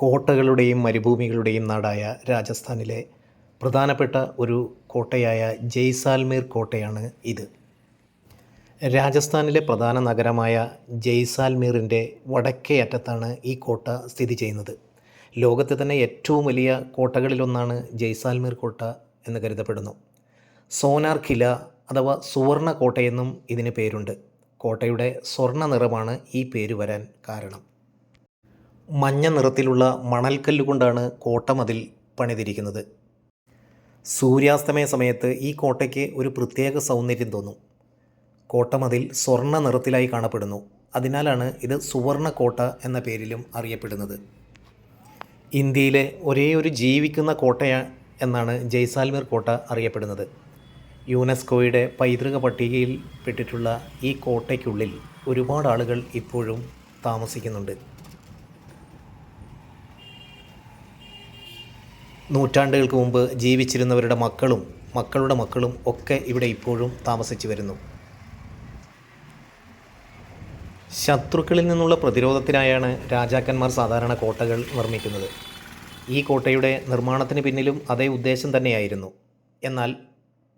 കോട്ടകളുടെയും മരുഭൂമികളുടെയും നാടായ രാജസ്ഥാനിലെ പ്രധാനപ്പെട്ട ഒരു കോട്ടയായ ജയ്സാൽമീർ കോട്ടയാണ് ഇത്. രാജസ്ഥാനിലെ പ്രധാന നഗരമായ ജയ്സാൽമീറിന്റെ വടക്കേ അറ്റത്താണ് ഈ കോട്ട സ്ഥിതി ചെയ്യുന്നത്. ലോകത്തെ തന്നെ ഏറ്റവും വലിയ കോട്ടകളിലൊന്നാണ് ജയ്സാൽമീർ കോട്ട എന്ന് കരുതപ്പെടുന്നു. സോനാർ കില അഥവാ സുവർണ കോട്ടയെന്നും ഇതിന് പേരുണ്ട്. കോട്ടയുടെ സ്വർണ നിറമാണ് ഈ പേര് വരാൻ കാരണം. മഞ്ഞ നിറത്തിലുള്ള മണൽക്കല്ല് കൊണ്ടാണ് കോട്ടമതിൽ പണിതിരിക്കുന്നത്. സൂര്യാസ്തമയ സമയത്ത് ഈ കോട്ടയ്ക്ക് ഒരു പ്രത്യേക സൗന്ദര്യം തോന്നും. കോട്ടമതിൽ സ്വർണ നിറത്തിലായി കാണപ്പെടുന്നു. അതിനാലാണ് ഇത് സുവർണ കോട്ട എന്ന പേരിലും അറിയപ്പെടുന്നത്. ഇന്ത്യയിലെ ഒരേ ഒരു ജീവിക്കുന്ന കോട്ടയ എന്നാണ് ജയ്സാൽമീർ കോട്ട അറിയപ്പെടുന്നത്. യുനെസ്കോയുടെ പൈതൃക പട്ടികയിൽ പെട്ടിട്ടുള്ള ഈ കോട്ടയ്ക്കുള്ളിൽ ഒരുപാട് ആളുകൾ ഇപ്പോഴും താമസിക്കുന്നുണ്ട്. നൂറ്റാണ്ടുകൾക്ക് മുമ്പ് ജീവിച്ചിരുന്നവരുടെ മക്കളും മക്കളുടെ മക്കളും ഒക്കെ ഇവിടെ ഇപ്പോഴും താമസിച്ചു വരുന്നു. ശത്രുക്കളിൽ നിന്നുള്ള പ്രതിരോധത്തിനായാണ് രാജാക്കന്മാർ സാധാരണ കോട്ടകൾ നിർമ്മിക്കുന്നത്. ഈ കോട്ടയുടെ നിർമ്മാണത്തിന് പിന്നിലും അതേ ഉദ്ദേശം തന്നെയായിരുന്നു. എന്നാൽ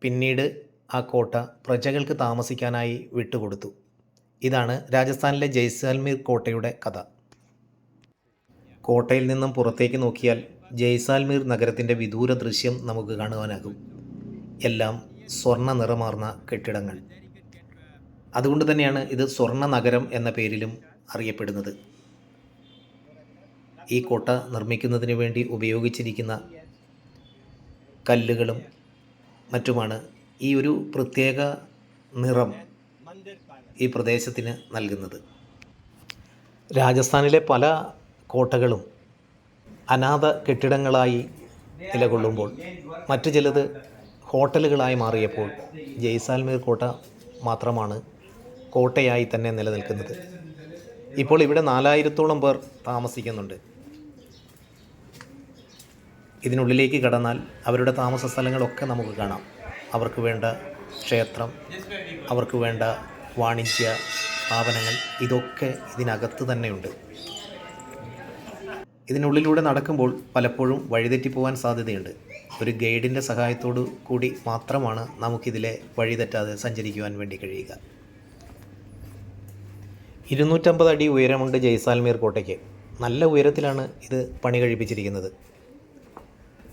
പിന്നീട് ആ കോട്ട പ്രജകൾക്ക് താമസിക്കാനായി വിട്ടുകൊടുത്തു. ഇതാണ് രാജസ്ഥാനിലെ ജയ്സാൽമീർ കോട്ടയുടെ കഥ. കോട്ടയിൽ നിന്നും പുറത്തേക്ക് നോക്കിയാൽ ജയ്സാൽമീർ നഗരത്തിന്റെ വിദൂര ദൃശ്യം നമുക്ക് കാണുവാനാകും. എല്ലാം സ്വർണ നിറമാർന്ന കെട്ടിടങ്ങൾ. അതുകൊണ്ട് തന്നെയാണ് ഇത് സ്വർണ നഗരം എന്ന പേരിലും അറിയപ്പെടുന്നത്. ഈ കോട്ട നിർമ്മിക്കുന്നതിന് വേണ്ടി ഉപയോഗിച്ചിരിക്കുന്ന കല്ലുകളും മറ്റുമാണ് ഈ ഒരു പ്രത്യേക നിറം ഈ പ്രദേശത്തിന് നൽകുന്നത്. രാജസ്ഥാനിലെ പല കോട്ടകളും അനാഥ കെട്ടിടങ്ങളായി നിലകൊള്ളുമ്പോൾ മറ്റു ചിലത് ഹോട്ടലുകളായി മാറിയപ്പോൾ ജയ്സാൽമീർ കോട്ട മാത്രമാണ് കോട്ടയായി തന്നെ നിലനിൽക്കുന്നത്. ഇപ്പോൾ ഇവിടെ നാലായിരത്തോളം പേർ താമസിക്കുന്നുണ്ട്. ഇതിനുള്ളിലേക്ക് കടന്നാൽ അവരുടെ താമസ സ്ഥലങ്ങളൊക്കെ നമുക്ക് കാണാം. അവർക്ക് വേണ്ട ക്ഷേത്രം അവർക്ക് വേണ്ട വാണിജ്യ സ്ഥാപനങ്ങൾ ഇതൊക്കെ ഇതിനകത്ത് തന്നെയുണ്ട്. ഇതിനുള്ളിലൂടെ നടക്കുമ്പോൾ പലപ്പോഴും വഴിതെറ്റിപ്പോവാൻ സാധ്യതയുണ്ട്. ഒരു ഗൈഡിന്റെ സഹായത്തോടു കൂടി മാത്രമാണ് നമുക്കിതിലെ വഴിതെറ്റാതെ സഞ്ചരിക്കുവാൻ വേണ്ടി കഴിയുക. ഇരുന്നൂറ്റമ്പത് അടി ഉയരമുണ്ട് ജയ്സാൽമീർ കോട്ടയ്ക്ക്. നല്ല ഉയരത്തിലാണ് ഇത് പണി കഴിപ്പിച്ചിരിക്കുന്നത്.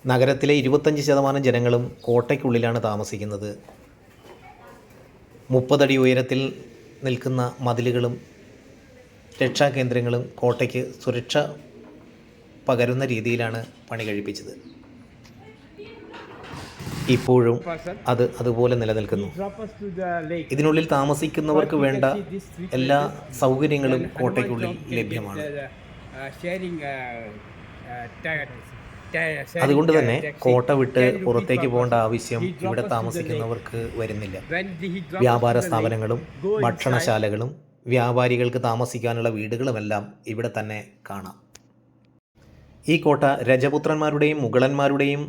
നഗരത്തിലെ ഇരുപത്തഞ്ച് ശതമാനം ജനങ്ങളും കോട്ടയ്ക്കുള്ളിലാണ് താമസിക്കുന്നത്. മുപ്പതടി ഉയരത്തിൽ നിൽക്കുന്ന മതിലുകളും രക്ഷാകേന്ദ്രങ്ങളും കോട്ടയ്ക്ക് സുരക്ഷ പകരുന്ന രീതിയിലാണ് പണി കഴിപ്പിച്ചത് ഇപ്പോഴും അത് അതുപോലെ നിലനിൽക്കുന്നു. ഇതിനുള്ളിൽ താമസിക്കുന്നവർക്ക് വേണ്ട എല്ലാ സൗകര്യങ്ങളും കോട്ടയ്ക്കുള്ളിൽ ലഭ്യമാണ് അതുകൊണ്ട് തന്നെ കോട്ട വിട്ട് പുറത്തേക്ക് പോകേണ്ട ആവശ്യം ഇവിടെ താമസിക്കുന്നവർക്ക് വരുന്നില്ല വ്യാപാര സ്ഥാപനങ്ങളും. ഭക്ഷണശാലകളും വ്യാപാരികൾക്ക് താമസിക്കാനുള്ള വീടുകളുമെല്ലാം ഇവിടെ തന്നെ കാണാം ഈ കോട്ട രജപുത്രന്മാരുടെയും മുഗളന്മാരുടെയും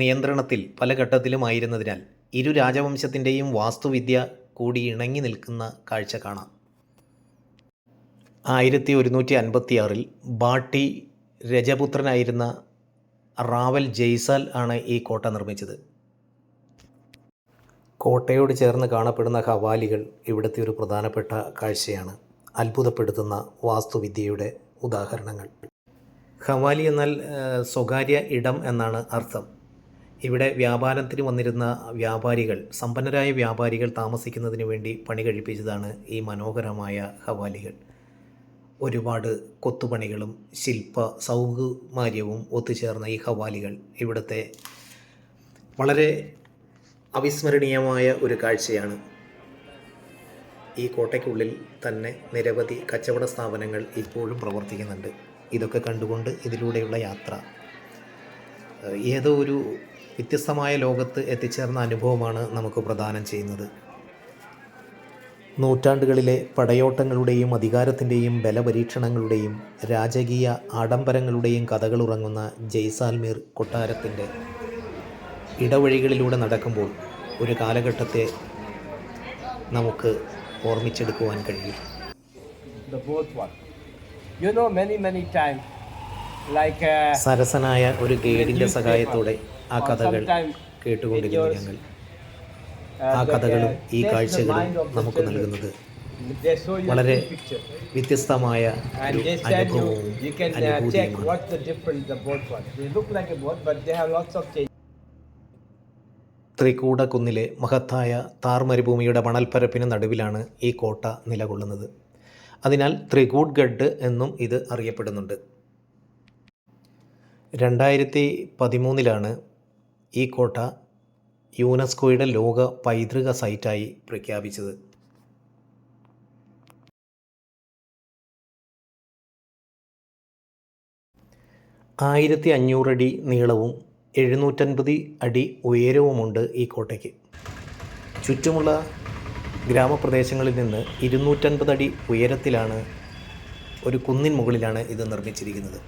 നിയന്ത്രണത്തിൽ പല ഘട്ടത്തിലുമായിരുന്നതിനാൽ ഇരു രാജവംശത്തിന്റെയും വാസ്തുവിദ്യ കൂടി ഇണങ്ങി നിൽക്കുന്ന കാഴ്ച കാണാം. ആയിരത്തി ഒരുന്നൂറ്റി അൻപത്തിയാറിൽ ബാട്ടി രജപുത്രനായിരുന്ന റാവൽ ജയ്സാൽ ആണ് ഈ കോട്ട നിർമ്മിച്ചത്. കോട്ടയോട് ചേർന്ന് കാണപ്പെടുന്ന ഹവാലികൾ ഇവിടുത്തെ ഒരു പ്രധാനപ്പെട്ട കാഴ്ചയാണ്. അത്ഭുതപ്പെടുത്തുന്ന വാസ്തുവിദ്യയുടെ ഉദാഹരണങ്ങൾ. ഹവാലി എന്നാൽ സ്വകാര്യ ഇടം എന്നാണ് അർത്ഥം. ഇവിടെ വ്യാപാരത്തിന് വന്നിരുന്ന വ്യാപാരികൾ സമ്പന്നരായ വ്യാപാരികൾ താമസിക്കുന്നതിന് വേണ്ടി പണി കഴിപ്പിച്ചതാണ് ഈ മനോഹരമായ ഹവാലികൾ ഒരുപാട് കൊത്തുപണികളും ശില്പ സൗകുമാര്യവും ഒത്തുചേർന്ന ഈ ഹവാലികൾ ഇവിടുത്തെ വളരെ അവിസ്മരണീയമായ ഒരു കാഴ്ചയാണ്. ഈ കോട്ടയ്ക്കുള്ളിൽ തന്നെ നിരവധി കച്ചവട സ്ഥാപനങ്ങൾ ഇപ്പോഴും പ്രവർത്തിക്കുന്നുണ്ട്. ഇതൊക്കെ കണ്ടുകൊണ്ട് ഇതിലൂടെയുള്ള യാത്ര. ഏതോ ഒരു വ്യത്യസ്തമായ ലോകത്ത് എത്തിച്ചേർന്ന അനുഭവമാണ് നമുക്ക് പ്രദാനം ചെയ്യുന്നത്. നൂറ്റാണ്ടുകളിലെ പടയോട്ടങ്ങളുടെയും അധികാരത്തിന്റെയും ബലപരീക്ഷണങ്ങളുടെയും രാജകീയ ആഡംബരങ്ങളുടെയും കഥകളുറങ്ങുന്ന ജയ്സാൽമീർ കൊട്ടാരത്തിന്റെ ഇടവഴികളിലൂടെ നടക്കുമ്പോൾ ഒരു കാലഘട്ടത്തെ നമുക്ക് ഓർമ്മിച്ചെടുക്കുവാൻ കഴിയും. You know, many, many times like uh, സരസനായ ഒരു newspaper. സഹായത്തോടെ ആ കഥകൾ കേട്ടുകൊണ്ടിരുന്നു ഞങ്ങൾ uh, ആ കഥകളും uh, ഈ കാഴ്ചകളും നമുക്ക് നൽകുന്നത് വളരെ വ്യത്യസ്തമായ ഒരു they tell you, അനുഭവവും you can uh, check അനുഭൂതിയുമാണ് the difference the both look like a boat, but they have lots of change. Trikuta കുന്നിലെ മഹത്തായ താർ മരുഭൂമിയുടെ മണൽപ്പരപ്പിന് നടുവിലാണ് ഈ കോട്ട നിലകൊള്ളുന്നത് അതിനാൽ ത്രികൂട് ഗഡ് എന്നും ഇത് അറിയപ്പെടുന്നുണ്ട്. രണ്ടായിരത്തി പതിമൂന്നിലാണ് ഈ കോട്ട യുനെസ്കോയുടെ ലോക പൈതൃക സൈറ്റായി പ്രഖ്യാപിച്ചത്. ആയിരത്തി അഞ്ഞൂറടി നീളവും എഴുന്നൂറ്റൻപത് അടി ഉയരവുമുണ്ട് ഈ കോട്ടയ്ക്ക്. ചുറ്റുമുള്ള ഗ്രാമപ്രദേശങ്ങളിൽ നിന്ന് ഇരുന്നൂറ്റൻപത് അടി ഉയരത്തിലാണ് ഒരു കുന്നിൻ മുകളിലാണ് ഇത് നിർമ്മിച്ചിരിക്കുന്നത്.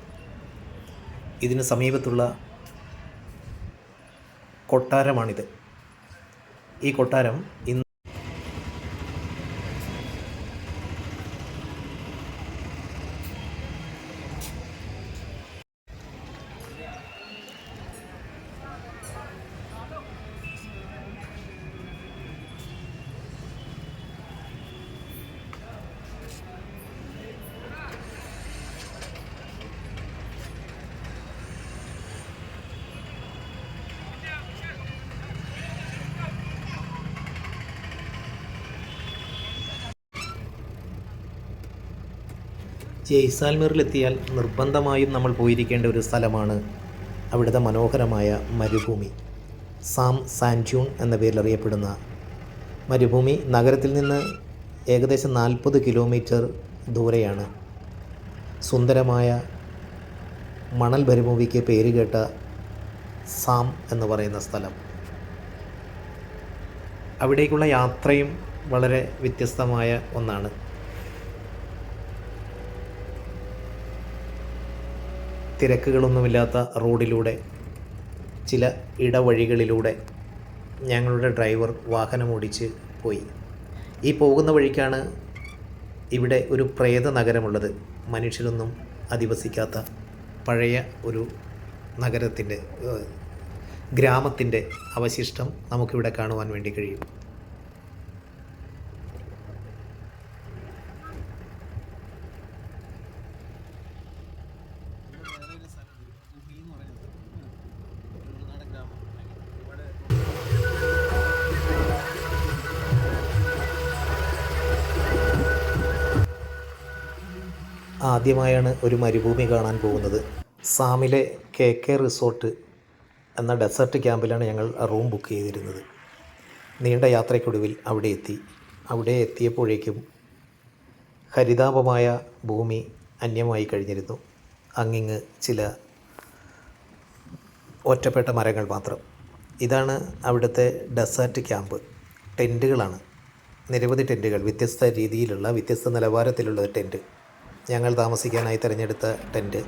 ഇതിന് സമീപത്തുള്ള കൊട്ടാരമാണിത്. ഈ കൊട്ടാരം ഇന്ന് ജയ്സാൽമീറിലെത്തിയാൽ നിർബന്ധമായും നമ്മൾ പോയിരിക്കേണ്ട ഒരു സ്ഥലമാണ് അവിടുത്തെ മനോഹരമായ മരുഭൂമി. സാം സാന്റ്യൂൺ എന്ന പേരിൽ അറിയപ്പെടുന്ന മരുഭൂമി നഗരത്തിൽ നിന്ന് ഏകദേശം നാൽപ്പത് കിലോമീറ്റർ ദൂരെയാണ്. സുന്ദരമായ മണൽ മരുഭൂമിക്ക് പേരുകേട്ട സാം എന്ന് പറയുന്ന സ്ഥലം. അവിടേക്കുള്ള യാത്രയും വളരെ വ്യത്യസ്തമായ ഒന്നാണ്. തിരക്കുകളൊന്നുമില്ലാത്ത റോഡിലൂടെ ചില ഇടവഴികളിലൂടെ ഞങ്ങളുടെ ഡ്രൈവർ വാഹനമോടിച്ച് പോയി. ഈ പോകുന്ന വഴിക്കാണ് ഇവിടെ ഒരു പ്രേത നഗരമുള്ളത്. മനുഷ്യരൊന്നും അധിവസിക്കാത്ത പഴയ ഒരു നഗരത്തിന്റെ ഗ്രാമത്തിന്റെ അവശിഷ്ടം നമുക്കിവിടെ കാണുവാൻ വേണ്ടി കഴിയും. ആദ്യമായാണ് ഒരു മരുഭൂമി കാണാൻ പോകുന്നത്. സാമിലെ കെ കെ റിസോർട്ട് എന്ന ഡെസേർട്ട് ക്യാമ്പിലാണ് ഞങ്ങൾ റൂം ബുക്ക് ചെയ്തിരുന്നത്. നീണ്ട യാത്രയ്ക്കൊടുവിൽ അവിടെ എത്തി. അവിടെ എത്തിയപ്പോഴേക്കും ഹരിതാപമായ ഭൂമി അന്യമായി കഴിഞ്ഞിരുന്നു. അങ്ങിങ്ങ് ചില ഒറ്റപ്പെട്ട മരങ്ങൾ മാത്രം. ഇതാണ് അവിടുത്തെ ഡെസേർട്ട് ക്യാമ്പ്. ടെന്റുകളാണ് നിരവധി ടെന്റുകൾ വ്യത്യസ്ത രീതിയിലുള്ള വ്യത്യസ്ത നിലവാരത്തിലുള്ള ടെന്റ് ഞങ്ങൾ താമസിക്കാനായി തിരഞ്ഞെടുത്ത ടെന്റ്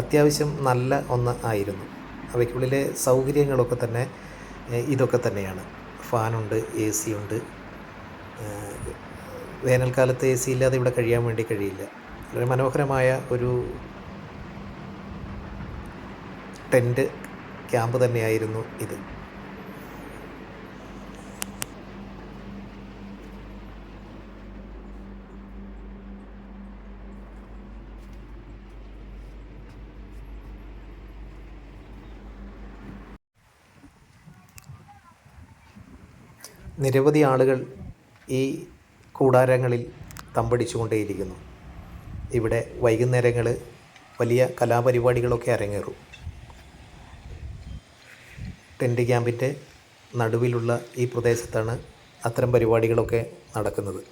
അത്യാവശ്യം നല്ല ഒന്ന് ആയിരുന്നു. അവയ്ക്കുള്ളിലെ സൗകര്യങ്ങളൊക്കെ തന്നെ ഇതൊക്കെ തന്നെയാണ്. ഫാനുണ്ട് എ സി ഉണ്ട് വേനൽക്കാലത്ത് എ സി ഇല്ലാതെ ഇവിടെ കഴിയാൻ വേണ്ടി കഴിയില്ല. വളരെ മനോഹരമായ ഒരു ടെന്റ് ക്യാമ്പ് തന്നെയായിരുന്നു ഇത്. നിരവധി ആളുകൾ ഈ കൂടാരങ്ങളിൽ തമ്പടിച്ചുകൊണ്ടേയിരിക്കുന്നു. ഇവിടെ വൈകുന്നേരങ്ങൾ വലിയ കലാപരിപാടികളൊക്കെ അരങ്ങേറും. ടെന്റ് ക്യാമ്പിന്റെ നടുവിലുള്ള ഈ പ്രദേശത്താണ് അത്തരം പരിപാടികളൊക്കെ നടക്കുന്നത്.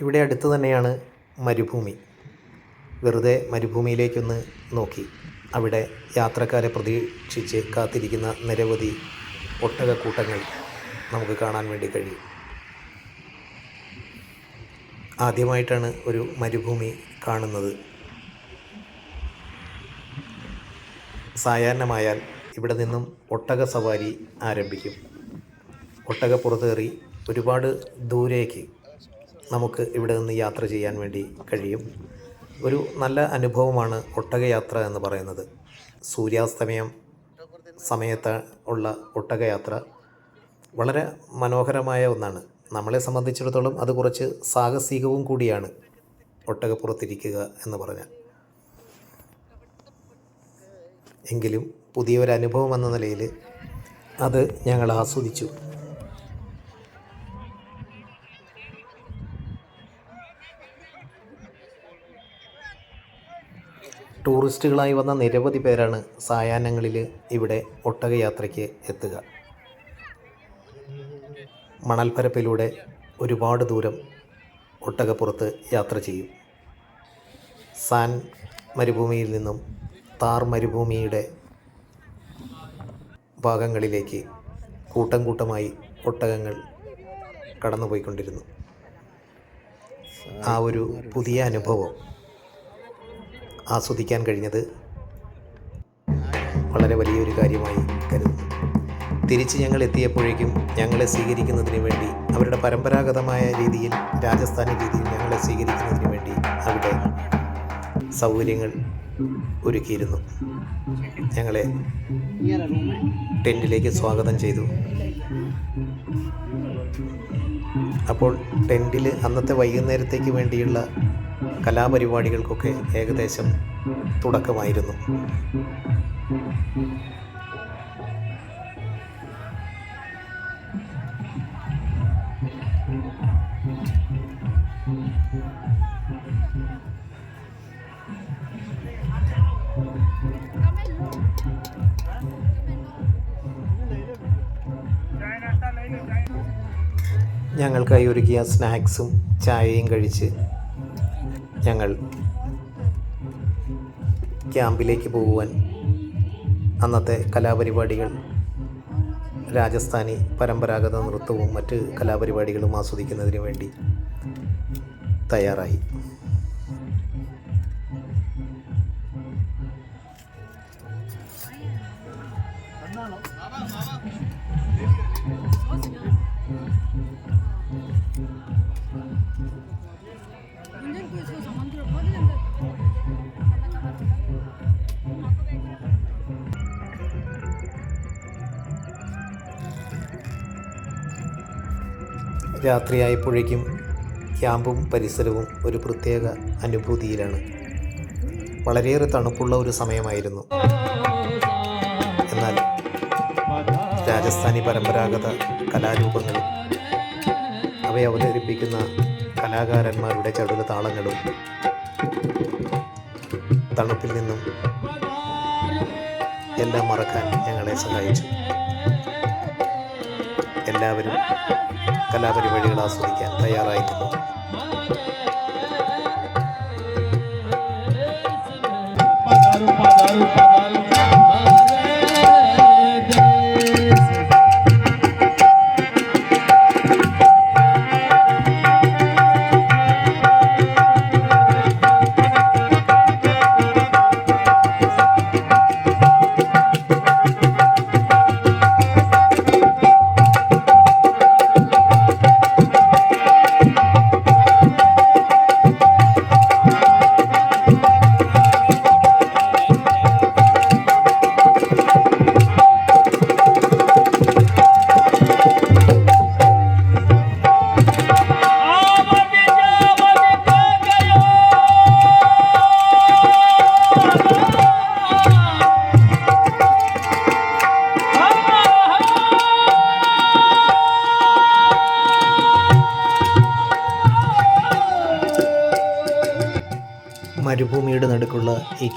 ഇവിടെ അടുത്ത് തന്നെയാണ് മരുഭൂമി. വെറുതെ മരുഭൂമിയിലേക്കൊന്ന് നോക്കി. അവിടെ യാത്രക്കാരെ പ്രതീക്ഷിച്ച് കാത്തിരിക്കുന്ന നിരവധി ഒട്ടകക്കൂട്ടങ്ങൾ നമുക്ക് കാണാൻ വേണ്ടി കഴിയും. ആദ്യമായിട്ടാണ് ഒരു മരുഭൂമി കാണുന്നത്. സായാഹ്നമായാൽ ഇവിടെ നിന്നും ഒട്ടക സവാരി ആരംഭിക്കും. ഒട്ടക പുറത്തേറി ഒരുപാട് ദൂരേക്ക് നമുക്ക് ഇവിടെ നിന്ന് യാത്ര ചെയ്യാൻ വേണ്ടി കഴിയും. ഒരു നല്ല അനുഭവമാണ് ഒട്ടകയാത്ര എന്ന് പറയുന്നത്. സൂര്യാസ്തമയം സമയത്ത് ഉള്ള ഒട്ടകയാത്ര വളരെ മനോഹരമായ ഒന്നാണ്. നമ്മളെ സംബന്ധിച്ചിടത്തോളം അത് കുറച്ച് സാഹസികവും കൂടിയാണ് ഒട്ടകപ്പുറത്തിരിക്കുക എന്ന് പറഞ്ഞാൽ. എങ്കിലും പുതിയൊരനുഭവം എന്ന നിലയിൽ അത് ഞങ്ങൾ ആസ്വദിച്ചു. ടൂറിസ്റ്റുകളായി വന്ന നിരവധി പേരാണ് സായാഹ്നങ്ങളിൽ ഇവിടെ ഒട്ടകയാത്രയ്ക്ക് എത്തുക. മണൽപ്പരപ്പിലൂടെ ഒരുപാട് ദൂരം ഒട്ടകപ്പുറത്ത് യാത്ര ചെയ്യും. സാൻ മരുഭൂമിയിൽ നിന്നും താർ മരുഭൂമിയുടെ ഭാഗങ്ങളിലേക്ക് കൂട്ടം കൂട്ടമായി ഒട്ടകങ്ങൾ കടന്നുപോയിക്കൊണ്ടിരുന്നു. ആ ഒരു പുതിയ അനുഭവം. ആസ്വദിക്കാൻ കഴിഞ്ഞത് വളരെ വലിയൊരു കാര്യമായി കരുതുന്നു. തിരിച്ച് ഞങ്ങൾ എത്തിയപ്പോഴേക്കും ഞങ്ങളെ സ്വീകരിക്കുന്നതിന് വേണ്ടി അവരുടെ പരമ്പരാഗതമായ രീതിയിൽ രാജസ്ഥാനി രീതിയിൽ ഞങ്ങളെ സ്വീകരിക്കുന്നതിന് വേണ്ടി അവിടെ സൗകര്യങ്ങൾ ഒരുക്കിയിരുന്നു. ഞങ്ങളെ ടെന്റിലേക്ക് സ്വാഗതം ചെയ്തു. അപ്പോൾ ടെന്റിൽ അന്നത്തെ വൈകുന്നേരത്തേക്ക് വേണ്ടിയുള്ള കലാപരിപാടികൾക്കൊക്കെ ഏകദേശം തുടക്കമായിരുന്നു. ഞങ്ങൾക്കായി ഒരുക്കിയ സ്നാക്സും ചായയും കഴിച്ച് ഞങ്ങൾ ക്യാമ്പിലേക്ക് പോകുവാൻ അന്നത്തെ കലാപരിപാടികൾ രാജസ്ഥാനി പരമ്പരാഗത നൃത്തവും മറ്റ് കലാപരിപാടികളും ആസ്വദിക്കുന്നതിന് വേണ്ടി തയ്യാറായി. രാത്രിയായപ്പോഴേക്കും ക്യാമ്പും പരിസരവും ഒരു പ്രത്യേക അനുഭൂതിയിലാണ്. വളരെയേറെ തണുപ്പുള്ള ഒരു സമയമായിരുന്നു. എന്നാൽ രാജസ്ഥാനി പരമ്പരാഗത കലാരൂപങ്ങളും അവയെ അവതരിപ്പിക്കുന്ന കലാകാരന്മാരുടെ ചടുല താളങ്ങളും തണുപ്പിൽ നിന്നും എല്ലാം മറക്കാൻ ഞങ്ങളെ സഹായിച്ചു. എല്ലാവരും കലാപരിപാടികൾ ആസ്വദിക്കാൻ തയ്യാറായിരുന്നു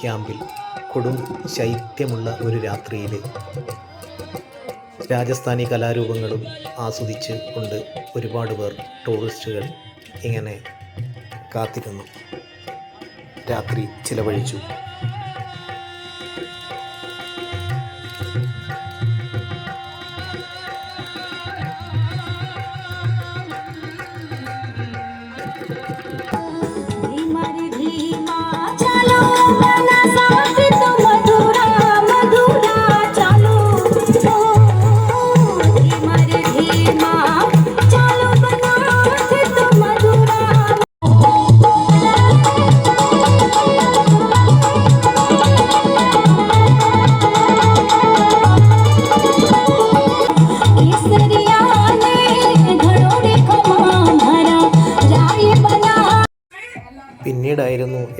ക്യാമ്പിൽ കൊടും ശൈത്യമുള്ള ഒരു രാത്രിയിൽ രാജസ്ഥാനി കലാരൂപങ്ങളും ആസ്വദിച്ച് കൊണ്ട് ഒരുപാട് പേർ ടൂറിസ്റ്റുകൾ ഇങ്ങനെ കാത്തിരുന്നു. രാത്രി ചിലവഴിച്ചു. Oh, when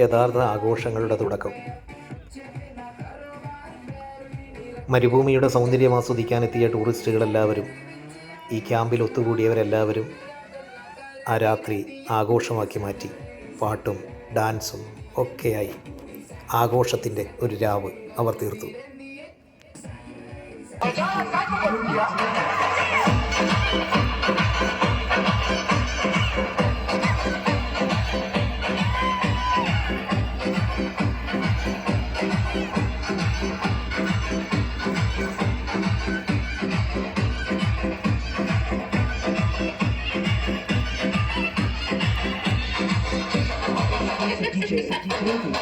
യഥാർത്ഥ ആഘോഷങ്ങളുടെ തുടക്കം. മരുഭൂമിയുടെ സൗന്ദര്യം ആസ്വദിക്കാനെത്തിയ ടൂറിസ്റ്റുകളെല്ലാവരും ഈ ക്യാമ്പിൽ ഒത്തുകൂടിയവരെല്ലാവരും ആ രാത്രി ആഘോഷമാക്കി മാറ്റി. പാട്ടും ഡാൻസും ഒക്കെയായി ആഘോഷത്തിന്റെ ഒരു രാവ് അവർ തീർത്തു. ആണും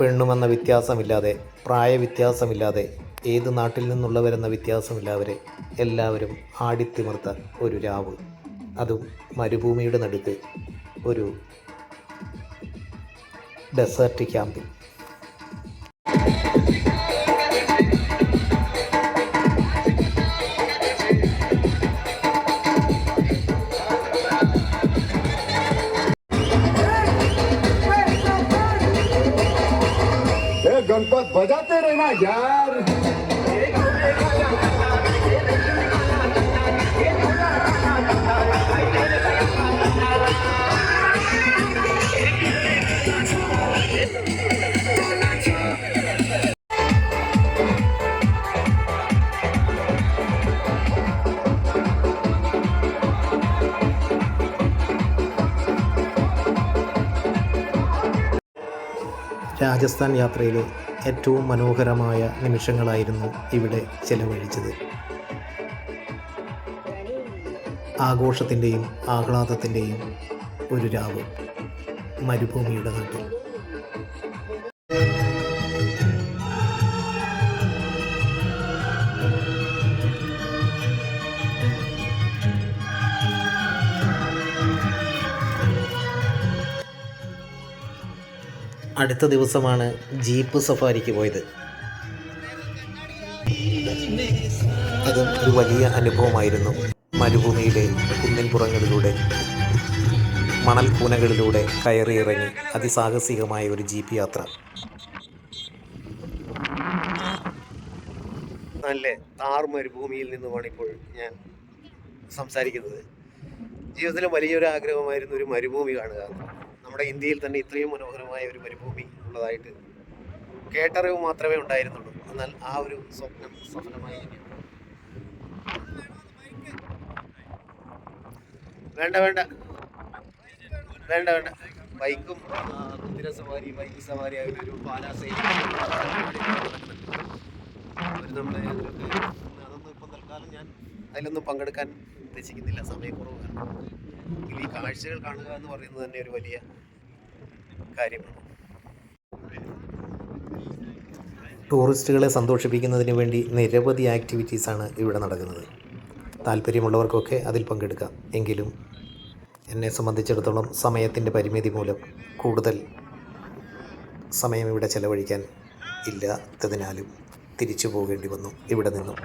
പെണ്ണുമെന്ന വ്യത്യാസമില്ലാതെ പ്രായവ്യത്യാസമില്ലാതെ ഏത് നാട്ടിൽ നിന്നുള്ളവരെന്ന വ്യത്യാസമില്ലാതെ എല്ലാവരും ആടിത്തിമിർത്ത ഒരു രാവ്. അതും മരുഭൂമിയുടെ നടുക്ക് ഒരു ഡെസേർട്ട് ക്യാമ്പിൽ ए गणपत बजाते रहना यार രാജസ്ഥാൻ യാത്രയിലെ ഏറ്റവും മനോഹരമായ നിമിഷങ്ങളായിരുന്നു ഇവിടെ ചെലവഴിച്ചത്. ആഘോഷത്തിന്റെയും ആഹ്ലാദത്തിന്റെയും ഒരു രാവ് മരുഭൂമിയുടെ നാട്ടിൽ. അടുത്ത ദിവസമാണ് ജീപ്പ് സഫാരിക്ക് പോയത്. അതും ഒരു വലിയ അനുഭവമായിരുന്നു. മരുഭൂമിയിലെ കുന്നിൻ പുറങ്ങളിലൂടെ മണൽ കൂനകളിലൂടെ കയറിയിറങ്ങി അതിസാഹസികമായ ഒരു ജീപ്പ് യാത്ര. നല്ല താർ മരുഭൂമിയിൽ നിന്നുമാണ് ഇപ്പോൾ ഞാൻ സംസാരിക്കുന്നത്. ജീവിതത്തിലെ വലിയൊരു ആഗ്രഹമായിരുന്നു ഒരു മരുഭൂമി കാണുക. നമ്മുടെ ഇന്ത്യയിൽ തന്നെ ഇത്രയും മനോഹരമായ ഒരു മരുഭൂമി ഉള്ളതായിട്ട് കേട്ടറിവ് മാത്രമേ ഉണ്ടായിരുന്നുള്ളൂ. എന്നാൽ ആ ഒരു സ്വപ്നം സഫലമായി വേണ്ട വേണ്ട. വേണ്ട വേണ്ട. ബൈക്കും കുതിര സവാരി ബൈക്ക് സവാരി അങ്ങനെ ഒരു പാലാസൈ അവർ നമ്മുടെ അതൊന്നും ഇപ്പം തൽക്കാലം ഞാൻ അതിലൊന്നും പങ്കെടുക്കാൻ ഉദ്ദേശിക്കുന്നില്ല. സമയക്കുറവ് കാരണം. ഈ കാഴ്ചകൾ കാണുക എന്ന് പറയുന്നത് തന്നെ ഒരു വലിയ കാര്യമാണ് ടൂറിസ്റ്റുകളെ സന്തോഷിപ്പിക്കുന്നതിന് വേണ്ടി നിരവധി ആക്ടിവിറ്റീസാണ് ഇവിടെ നടക്കുന്നത്. താല്പര്യമുള്ളവർക്കൊക്കെ അതിൽ പങ്കെടുക്കാം. എങ്കിലും എന്നെ സംബന്ധിച്ചിടത്തോളം സമയത്തിന്റെ പരിമിതി മൂലം കൂടുതൽ സമയം ഇവിടെ ചെലവഴിക്കാൻ ഇല്ലാത്തതിനാലും തിരിച്ചു പോകേണ്ടി വന്നു ഇവിടെ നിന്നും.